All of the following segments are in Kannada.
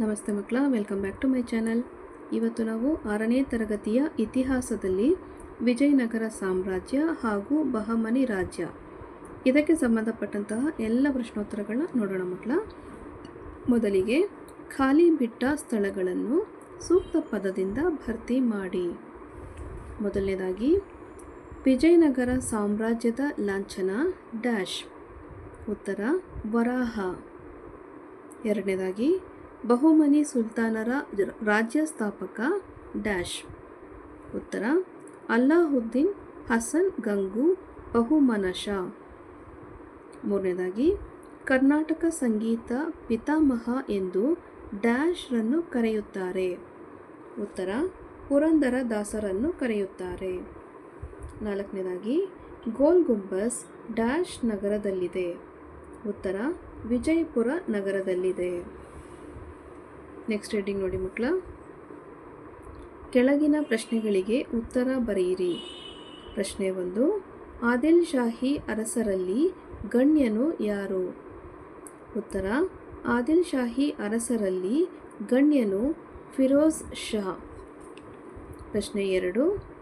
ನಮಸ್ತೆ ಮಕ್ಕಳ welcome back to my channel ಇವತ್ತು ನಾವು ಆರನೇ ತರಗತಿಯ ಇತಿಹಾಸದಲ್ಲಿ ವಿಜಯನಗರ ಸಾಮ್ರಾಜ್ಯ ಹಾಗೂ ಬಹಮನಿ ರಾಜ್ಯ. ಇದಕ್ಕೆ ಸಂಬಂಧಪಟ್ಟಂತಹ ಎಲ್ಲ ಪ್ರಶ್ನೋತ್ತರಗಳನ್ನ ನೋಡೋಣ ಮಕ್ಕಳ. ಮೊದಲಿಗೆ ಖಾಲಿ ಬಿಟ್ಟ ಸ್ಥಳಗಳನ್ನು ಸೂಕ್ತ ಪದದಿಂದ ಭರ್ತಿ ಮಾಡಿ. ಮೊದಲನೇದಾಗಿ, ವಿಜಯನಗರ ಸಾಮ್ರಾಜ್ಯದ ಲಾಂಛನ, ಡ್ಯಾಶ್. ಉತ್ತರ, ವರಾಹ. ಎರಡನೇದಾಗಿ ಬಹುಮನಿ ಸುಲ್ತಾನರ ರಾಜ್ಯ ಸ್ಥಾಪಕ ಡ್ಯಾಶ್. ಉತ್ತರ, ಅಲ್ಲಾಹುದ್ದೀನ್ ಹಸನ್ ಗಂಗು ಬಹುಮನಶ. ಮೂರನೇದಾಗಿ, ಕರ್ನಾಟಕ ಸಂಗೀತ ಪಿತಾಮಹ ಎಂದು ಡ್ಯಾಶ್ರನ್ನು ಕರೆಯುತ್ತಾರೆ. ಉತ್ತರ, ಪುರಂದರ ದಾಸರನ್ನು ಕರೆಯುತ್ತಾರೆ. ನಾಲ್ಕನೇದಾಗಿ, ಗೋಲ್ ಗುಂಬಸ್ ಡ್ಯಾಶ್ ನಗರದಲ್ಲಿದೆ. ಉತ್ತರ, ವಿಜಯಪುರ ನಗರದಲ್ಲಿದೆ. ನೆಕ್ಸ್ಟ್ ಹೆಡ್ಡಿಂಗ್ ನೋಡಿ ಮಕ್ಕಳ. ಕೆಳಗಿನ ಪ್ರಶ್ನೆಗಳಿಗೆ ಉತ್ತರ ಬರೆಯಿರಿ. ಪ್ರಶ್ನೆ ಒಂದು, ಆದಿಲ್ ಶಾಹಿ ಅರಸರಲ್ಲಿ ಗಣ್ಯನು ಯಾರು? ಉತ್ತರ, ಆದಿಲ್ ಶಾಹಿ ಅರಸರಲ್ಲಿ ಗಣ್ಯನು ಫಿರೋಜ್ ಶಾ. ಪ್ರಶ್ನೆ ಎರಡು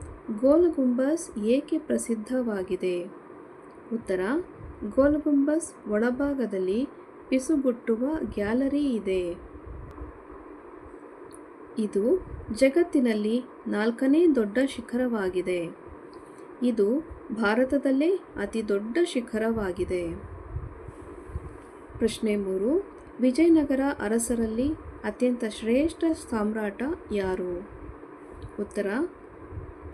ಗೋಲ್ ಗುಂಬಸ್ ಏಕೆ ಪ್ರಸಿದ್ಧವಾಗಿದೆ? ಉತ್ತರ ಗೋಲ್ ಗುಂಬಸ್ ಒಳಭಾಗದಲ್ಲಿ ಪಿಸುಗುಟ್ಟುವ ಗ್ಯಾಲರಿ ಇದೆ. ಇದು ಜಗತ್ತಿನಲ್ಲಿ ನಾಲ್ಕನೇ ದೊಡ್ಡ ಶಿಖರವಾಗಿದೆ. ಇದು ಭಾರತದಲ್ಲೇ ಅತಿ ದೊಡ್ಡ ಶಿಖರವಾಗಿದೆ. ಪ್ರಶ್ನೆ ಮೂರು, ವಿಜಯನಗರ ಅರಸರಲ್ಲಿ ಅತ್ಯಂತ ಶ್ರೇಷ್ಠ ಸಾಮ್ರಾಟ ಯಾರು? ಉತ್ತರ,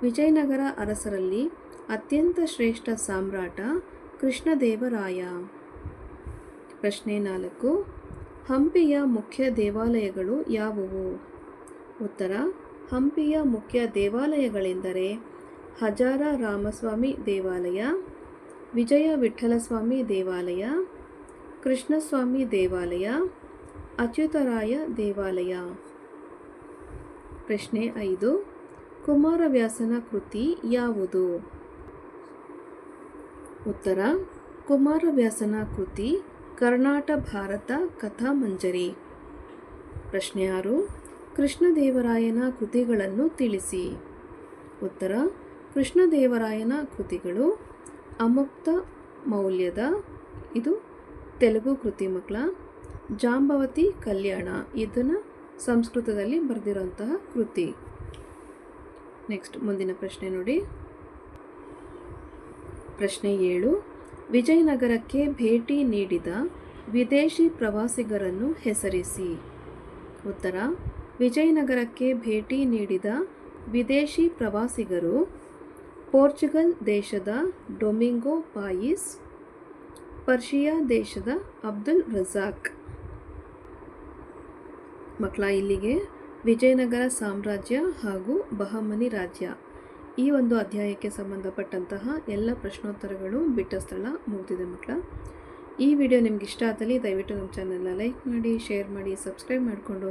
ವಿಜಯನಗರ ಅರಸರಲ್ಲಿ ಅತ್ಯಂತ ಶ್ರೇಷ್ಠ ಸಾಮ್ರಾಟ ಕೃಷ್ಣದೇವರಾಯ. ಪ್ರಶ್ನೆ ನಾಲ್ಕು, ಹಂಪಿಯ ಮುಖ್ಯ ದೇವಾಲಯಗಳು ಯಾವುವು? ಉತ್ತರ, ಹಂಪಿಯ ಮುಖ್ಯ ದೇವಾಲಯಗಳೆಂದರೆ ಹಜಾರ ರಾಮಸ್ವಾಮಿ ದೇವಾಲಯ, ವಿಜಯ ವಿಠಲಸ್ವಾಮಿ ದೇವಾಲಯ, ಕೃಷ್ಣಸ್ವಾಮಿ ದೇವಾಲಯ, ಅಚ್ಯುತರಾಯ ದೇವಾಲಯ. ಪ್ರಶ್ನೆ ಐದು, ಕುಮಾರವ್ಯಾಸನ ಕೃತಿ ಯಾವುದು? ಉತ್ತರ, ಕುಮಾರವ್ಯಾಸನ ಕೃತಿ ಕರ್ನಾಟ ಭಾರತ ಕಥಾಮಂಜರಿ. ಪ್ರಶ್ನೆ ಆರು ಕೃಷ್ಣದೇವರಾಯನ ಕೃತಿಗಳನ್ನು ತಿಳಿಸಿ. ಉತ್ತರ, ಕೃಷ್ಣದೇವರಾಯನ ಕೃತಿಗಳು ಅಮುಕ್ತ ಮೌಲ್ಯದ, ಇದು ತೆಲುಗು ಕೃತಿ ಮಕ್ಕಳ, ಜಾಂಬವತಿ ಕಲ್ಯಾಣ, ಇದನ್ನು ಸಂಸ್ಕೃತದಲ್ಲಿ ಬರೆದಿರುವಂತಹ ಕೃತಿ. ನೆಕ್ಸ್ಟ್ ಮುಂದಿನ ಪ್ರಶ್ನೆ ನೋಡಿ. ಪ್ರಶ್ನೆ ಏಳು, ವಿಜಯನಗರಕ್ಕೆ ಭೇಟಿ ನೀಡಿದ ವಿದೇಶಿ ಪ್ರವಾಸಿಗರನ್ನು ಹೆಸರಿಸಿ. ಉತ್ತರ ವಿಜಯನಗರಕ್ಕೆ ಭೇಟಿ ನೀಡಿದ ವಿದೇಶಿ ಪ್ರವಾಸಿಗರು, ಪೋರ್ಚುಗಲ್ ದೇಶದ ಡೊಮಿಂಗೋ ಪಾಯಿಸ್, ಪರ್ಷಿಯಾ ದೇಶದ ಅಬ್ದುಲ್ ರಜಾಕ್. ಮಕ್ಕಳ ಇಲ್ಲಿಗೆ ವಿಜಯನಗರ ಸಾಮ್ರಾಜ್ಯ ಹಾಗೂ ಬಹಮನಿ ರಾಜ್ಯ. ಈ ಒಂದು ಅಧ್ಯಾಯಕ್ಕೆ ಸಂಬಂಧಪಟ್ಟಂತಹ ಎಲ್ಲ ಪ್ರಶ್ನೋತ್ತರಗಳು ಬಿಟ್ಟ ಸ್ಥಳ ಮುಗಿದಿದೆ ಮಕ್ಕಳ ಈ ವಿಡಿಯೋ ನಿಮ್ಗೆ ಇಷ್ಟ ಆದಲ್ಲಿ ದಯವಿಟ್ಟು ನಮ್ಮ ಚಾನಲ್ನ ಲೈಕ್ ಮಾಡಿ ಶೇರ್ ಮಾಡಿ ಸಬ್ಸ್ಕ್ರೈಬ್ ಮಾಡಿಕೊಂಡು